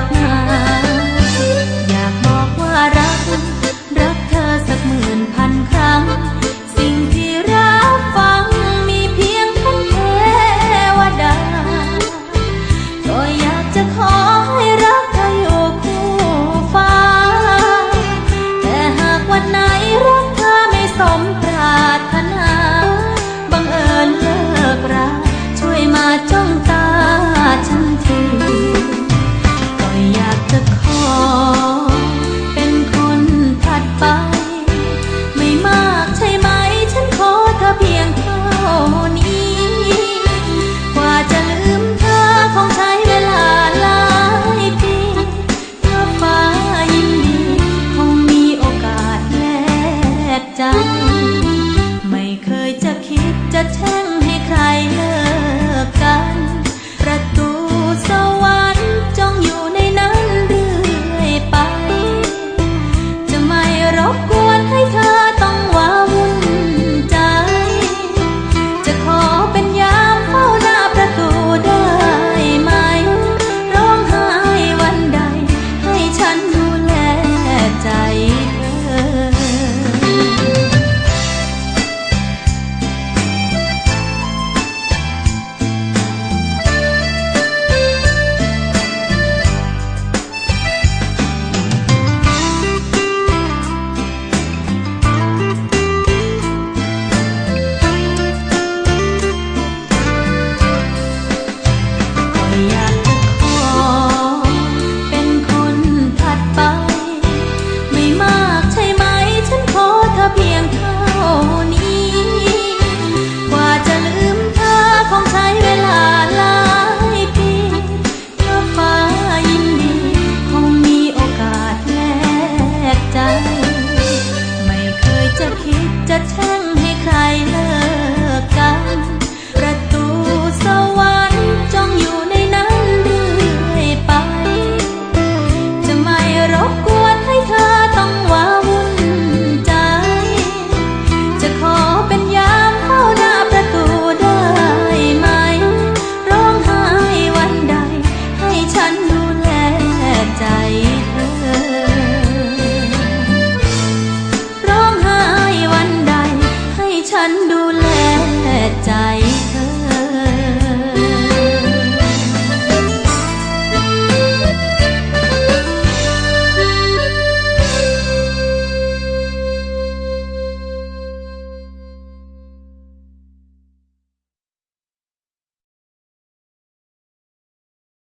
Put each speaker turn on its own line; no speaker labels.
อกนาอยากบอกว่ารัก รักเธอสักหมื่นพันครั้ง สิ่งที่รับฟังมีเพียงท่านเทวดา ก็อยากจะขอให้รักเธออยู่คู่ฟ้า แต่หากวันไหนรักเธอไม่สมปรารถนา บังเอิญเลิกราช่วยมาจ้อง